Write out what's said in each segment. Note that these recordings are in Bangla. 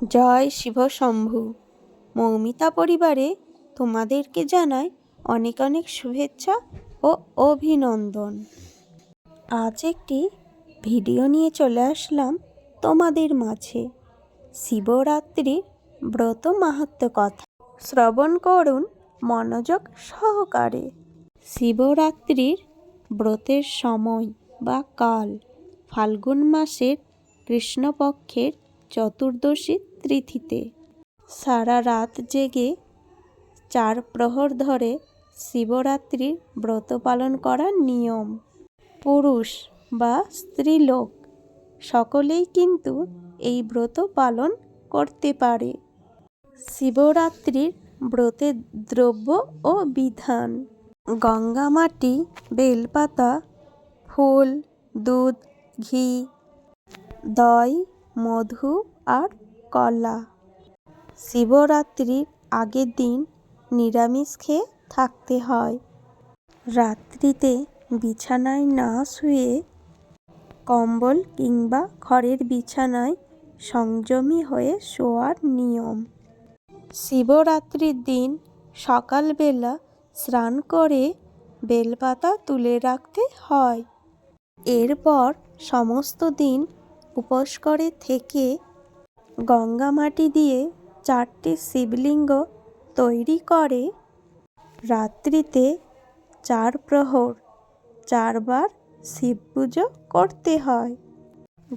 জয় শিব শম্ভু। মৌমিতা পরিবারে তোমাদেরকে জানাই অনেক অনেক শুভেচ্ছা ও অভিনন্দন। আজ একটি ভিডিও নিয়ে চলে আসলাম তোমাদের মাঝে। শিবরাত্রির ব্রত মাহাত্ম কথা। শ্রবণ করুন মনোযোগ সহকারে। শিবরাত্রির ব্রতের সময় বা কাল, ফাল্গুন মাসের কৃষ্ণপক্ষের চতুর্দশী তিথিতে। সারা রাত জেগে চার প্রহর ধরে শিবরাত্রির ব্রত পালন করার নিয়ম। পুরুষ বা স্ত্রীলোক সকলেই কিন্তু এই ব্রত পালন করতে পারে। শিবরাত্রির ব্রতের দ্রব্য ও বিধান। গঙ্গা মাটি, বেলপাতা, ফুল, দুধ, ঘি, দই মধু আর কলা। শিবরাত্রির আগের দিন নিরামিষ খেয়ে থাকতে হয়। রাত্রিতে বিছানায় না শুয়ে কম্বল কিংবা খড়ের বিছানায় সংযমী হয়ে শোয়ার নিয়ম। শিবরাত্রির দিন সকালবেলা স্নান করে বেলপাতা তুলে রাখতে হয়। এরপর সমস্ত দিন উপোস করে থেকে গঙ্গা মাটি দিয়ে চারটি শিবলিঙ্গ তৈরি করে রাত্রিতে চার প্রহর, চারবার শিব পুজো করতে হয়।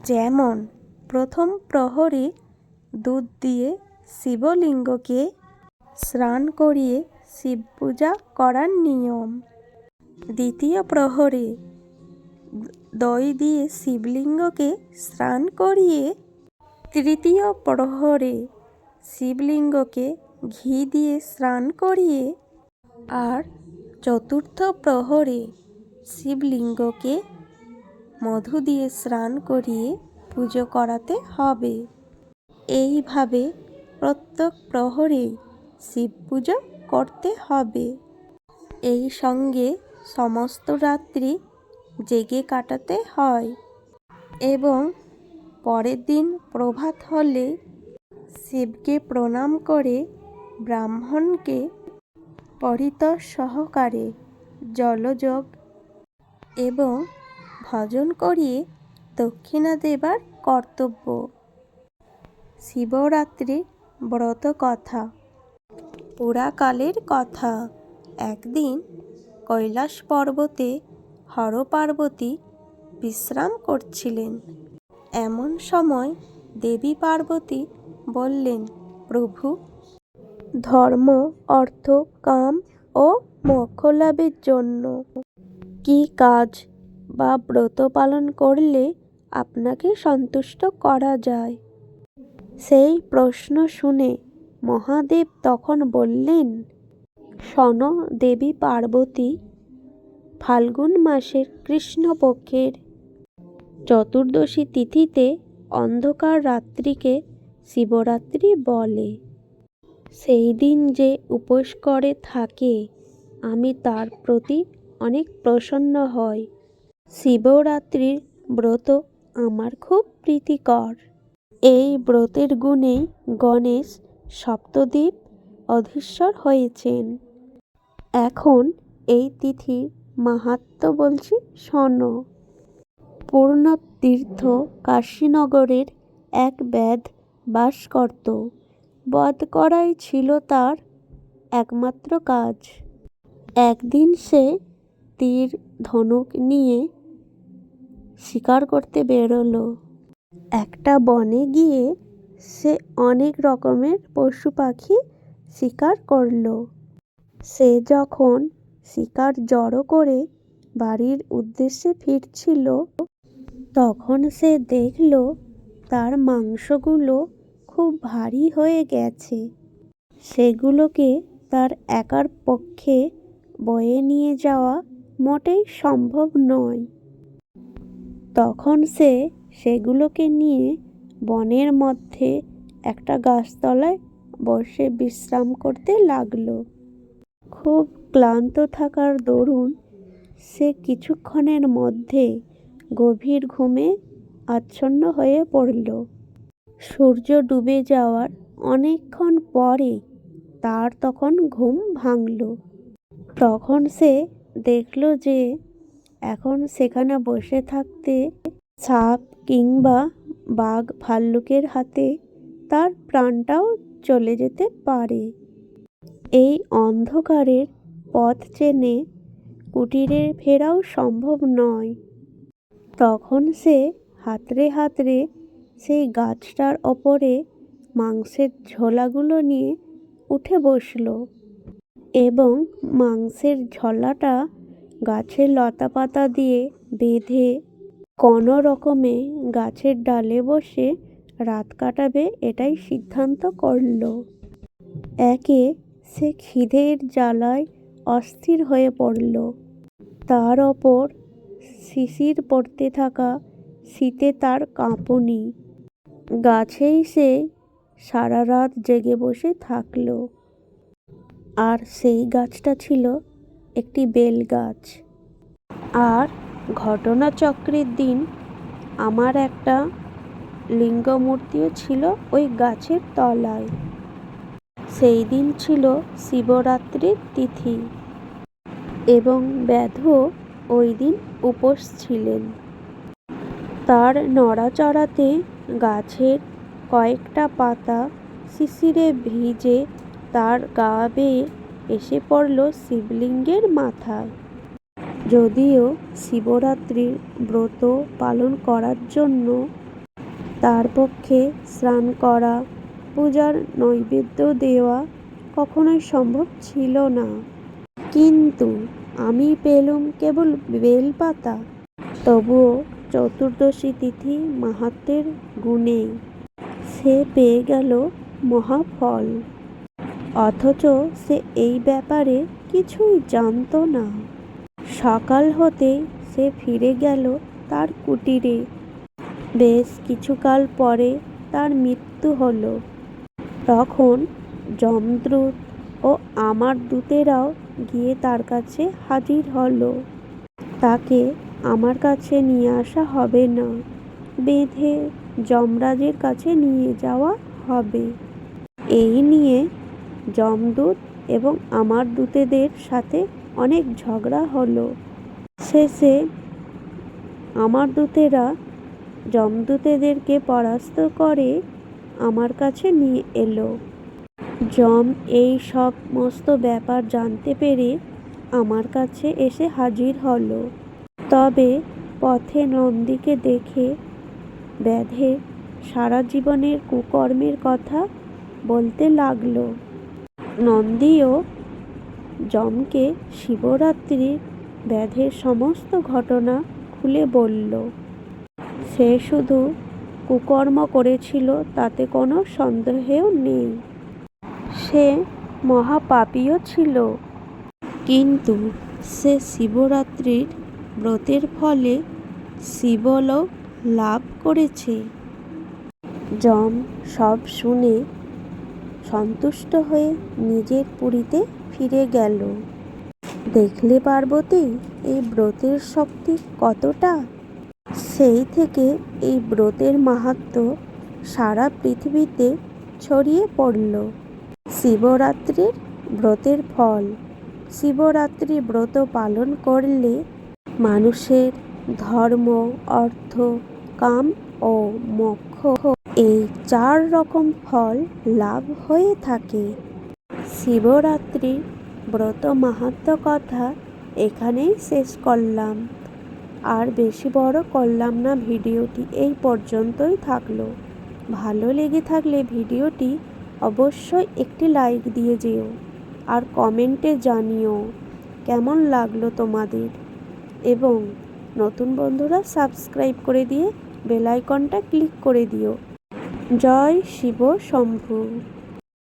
যেমন, প্রথম প্রহরে দুধ দিয়ে শিবলিঙ্গকে স্নান করিয়ে শিব পূজা করার নিয়ম। দ্বিতীয় প্রহরে দই দিয়ে শিবলিঙ্গকে স্নান করিয়ে তৃতীয় প্রহরে শিবলিঙ্গকে ঘি দিয়ে স্নান করিয়ে আর চতুর্থ প্রহরে শিবলিঙ্গকে মধু দিয়ে স্নান করিয়ে পুজো করাতে হবে। এইভাবে প্রত্যেক প্রহরে শিব পুজো করতে হবে। এই সঙ্গে সমস্ত রাত্রি জেগে কাটাতে হয় এবং পরের দিন প্রভাত হলে শিবকে প্রণাম করে ব্রাহ্মণকে পরিতর সহকারে জলযোগ এবং ভজন করিয়ে দক্ষিণা দেবার কর্তব্য। শিবরাত্রির ব্রত কথা। পুরাকালের কথা। একদিন কৈলাস পর্বতে হর পার্বতী বিশ্রাম করছিলেন। এমন সময় দেবী পার্বতী বললেন, প্রভু, ধর্ম, অর্থ, কাম ও লাভের জন্য কি কাজ বা ব্রত পালন করলে আপনাকে সন্তুষ্ট করা যায়? সেই প্রশ্ন শুনে মহাদেব তখন বললেন, শোন দেবী পার্বতী ফাল্গুন মাসের কৃষ্ণপক্ষের চতুর্দশী তিথিতে অন্ধকার রাত্রিকে শিবরাত্রি বলে। সেই দিন যে উপোস করে থাকে, আমি তার প্রতি অনেক প্রসন্ন হই। শিবরাত্রির ব্রত আমার খুব প্রীতিকর। এই ব্রতের গুণেই গণেশ সপ্তদ্বীপ অধীশ্বর হয়েছেন। এখন এই তিথির মাহাত্ম বলছি শোনো। পূর্ণতীর্থ কাশীনগরের এক ব্যাধ বাস করত। বধ করাই ছিল তার একমাত্র কাজ। একদিন সে তীর ধনুক নিয়ে শিকার করতে বেরোলো। একটা বনে গিয়ে সে অনেক রকমের পশু পাখি শিকার করল। সে যখন শিকার জড়ো করে বাড়ির উদ্দেশ্যে ফিরছিল। তখন সে দেখল, তার মাংসগুলো খুব ভারী হয়ে গেছে। সেগুলোকে তার একার পক্ষে বয়ে নিয়ে যাওয়া মোটেই সম্ভব নয়। তখন সে সেগুলোকে নিয়ে বনের মধ্যে একটা গাছতলায় বসে বিশ্রাম করতে লাগল। খুব ক্লান্ত থাকার দরুন সে কিছুক্ষণের মধ্যে গভীর ঘুমে আচ্ছন্ন হয়ে পড়ল। সূর্য ডুবে যাওয়ার অনেকক্ষণ পরে তার তখন ঘুম ভাঙল। তখন সে দেখল যে এখন সেখানে বসে থাকতে সাপ কিংবা বাঘ ভাল্লুকের হাতে তার প্রাণটাও চলে যেতে পারে। এই অন্ধকারের পথ চেনে কুটিরে ফেরাও সম্ভব নয়। তখন সে হাতড়ে হাতড়ে সেই গাছটার ওপরে মাংসের ঝোলাগুলো নিয়ে উঠে বসল এবং মাংসের ঝোলাটা গাছের লতাপাতা দিয়ে বেঁধে কোনো রকমে গাছের ডালে বসে রাত কাটাবে এটাই সিদ্ধান্ত করল। একে সে খিদের জ্বালায় অস্থির হয়ে পড়ল। তার ওপর শিশির পড়তে থাকা শীতে তার কাঁপুনি। গাছেই সে সারা রাত জেগে বসে থাকল। আর সেই গাছটা ছিল একটি বেল গাছ। আর ঘটনাচক্রের দিন আমার একটা লিঙ্গমূর্তিও ছিল ওই গাছের তলায়। সেই দিন ছিল শিবরাত্রির তিথি এবং ব্যাধ ওই দিন উপোস ছিলেন। তার নড়াচড়াতে গাছের কয়েকটা পাতা শিশিরে ভিজে তার গা বেয়ে এসে পড়ল শিবলিঙ্গের মাথায়। যদিও শিবরাত্রির ব্রত পালন করার জন্য তার পক্ষে স্নান করা পূজার নৈবেদ্য দেওয়া কখনোই সম্ভব ছিল না। কিন্তু আমি পেলুম কেবল বেলপাতা। তবুও চতুর্দশী তিথি মাহাত্মের গুণেই সে পেয়ে গেল মহাফল। অথচ সে এই ব্যাপারে কিছুই জানতো না। সকাল হতে সে ফিরে গেল তার কুটিরে। বেশ কিছুকাল পরে তার মৃত্যু হলো। তখন যমদূত ও আমার দূতেরাও গিয়ে তার কাছে হাজির হলো। তাকে আমার কাছে নিয়ে আসা হবে না। বেঁধে যমরাজের কাছে নিয়ে যাওয়া হবে। এই নিয়ে যমদূত এবং আমার দূতেদের সাথে অনেক ঝগড়া হলো। শেষে আমার দূতেরা যমদূতেদেরকে পরাস্ত করে আমার কাছে নিয়ে এলো। যম এই সমস্ত ব্যাপার জানতে পেরে আমার কাছে এসে হাজির হলো। তবে পথে নন্দীকে দেখে ব্যাধে সারা জীবনের কুকর্মের কথা বলতে লাগল। নন্দীও যমকে শিবরাত্রির ব্যাধের সমস্ত ঘটনা খুলে বলল, সে শুধু কুকর্ম করেছিল, তাতে কোনো সন্দেহেও নেই। সে মহাপাপীও ছিল। কিন্তু সে শিবরাত্রির ব্রতের ফলে শিবলোক লাভ করেছে। যম সব শুনে সন্তুষ্ট হয়ে নিজের পুরীতে ফিরে গেল। দেখলে পার্বতী, এই ব্রতের শক্তি কতটা? সেই থেকে এই ব্রতের মাহাত্ম সারা পৃথিবীতে ছড়িয়ে পড়ল। শিবরাত্রির ব্রতের ফল। শিবরাত্রি ব্রত পালন করলে মানুষের ধর্ম, অর্থ, কাম ও মোক্ষ এই চার রকম ফল লাভ হয়ে থাকে। শিবরাত্রি ব্রত মাহাত্ম কথা এখানেই শেষ করলাম। আর বেশি বড় করলাম না ভিডিওটি, এই পর্যন্তই থাকল। ভালো লেগে থাকলে ভিডিওটি অবশ্যই একটি লাইক দিয়ে যেও আর কমেন্টে জানিও কেমন লাগল তোমাদের। এবং নতুন বন্ধুরা সাবস্ক্রাইব করে দিয়ে বেলাইকনটা ক্লিক করে দিও। জয় শিব শম্ভু।